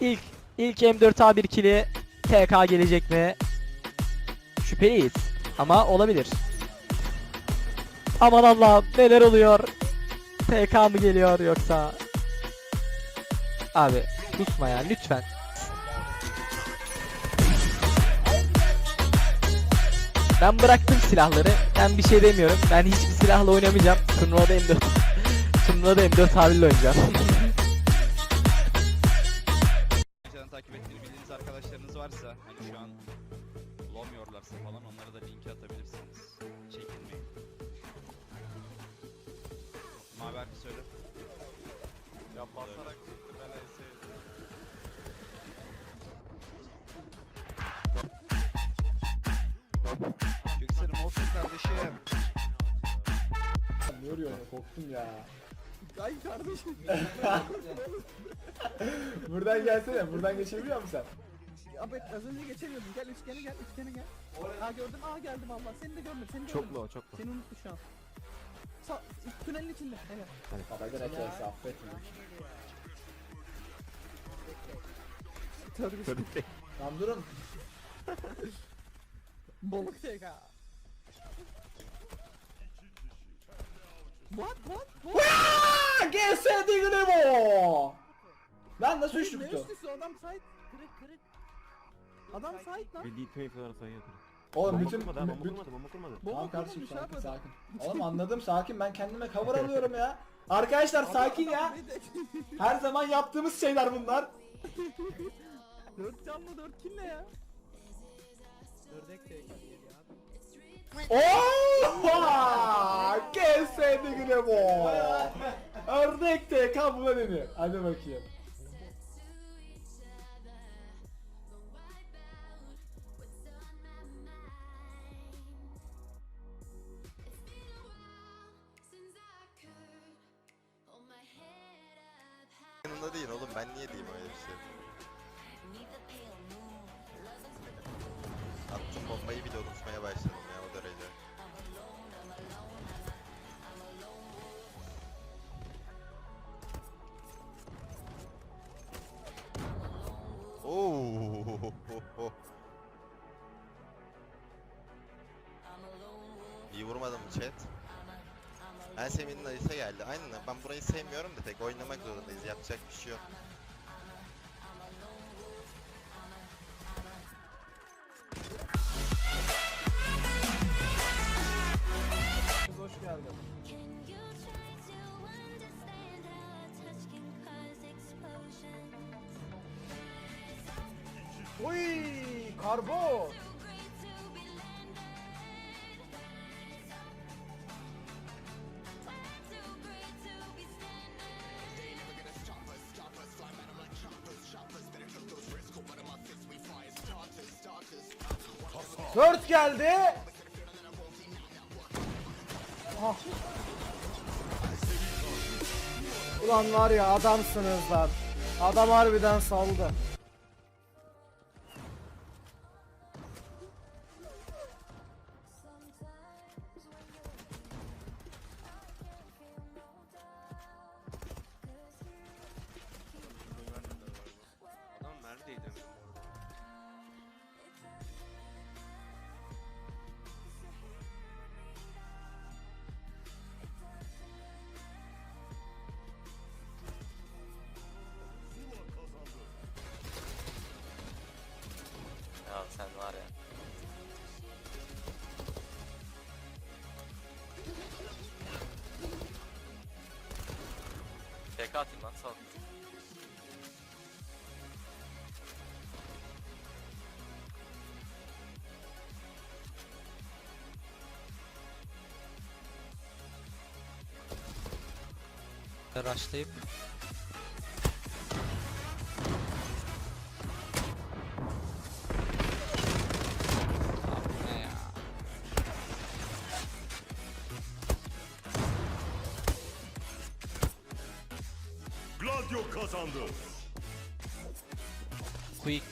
İlk ilk M4A1 kili TK gelecek mi? Şüpheliyiz. Ama olabilir. Aman Allah'ım neler oluyor? TK mı geliyor yoksa? Abi kusma ya lütfen. Ben bıraktım silahları. Ben bir şey demiyorum. Ben hiçbir silahla oynamayacağım. Turnuvada M4 Turnuvada M4 abiyle oynayacağım. varsa hani şu an bulamıyorlarsa falan onlara da linki atabilirsiniz. Çekinmeyin. Mavi harfi söyle. Ya basarak çıktı ben en Göksel'im olsun kardeşim. Ne yoruyor korktum ya. Ay kardeşim. Buradan gelsene buradan geçebiliyor musun sen? Abi az önce geçemiyordum. Gel üçgene gel, üçgene gel. Aa gördüm, aa geldim Allah. Seni de görmedim, seni de Çok görmedim. low çok low. Seni unuttu şu an. Sa tünelin içinde. Evet. Babaydan eklerse affetme. Tövbe Tamam durun. Balık TK. What what what? Aaa! GS Dignimo! Ben nasıl üçlü Ne tuttum? üstüsü adam side. Kırık kırık. Adam side lan. Bildiği tüm falan sayıyordu. Oğlum bütün... kurmadı bomba bütün- kurmadı, bomba kurmadı. Bomba Tamam kardeşim kurmamış sakin abi sakin. Oğlum anladım sakin ben kendime cover alıyorum ya. Arkadaşlar sakin ya. Her zaman yaptığımız şeyler bunlar. Dört canlı dört kill ne ya? Dördek TK Oha! GS Dignimo! Ördek de kablo deniyor. Hadi bakayım. Bombayı bile unutmaya başladım ya o derece. Oo. İyi vurmadım chat? Ben Semih'in Alice geldi. Aynen ben burayı sevmiyorum da tek oynamak zorundayız. Yapacak bir şey yok. Standing. Dört geldi. Ah. Ulan var ya adamsınız lan. Adam harbiden saldı. TK atayım lan sal. Rushlayıp kazandı. Quick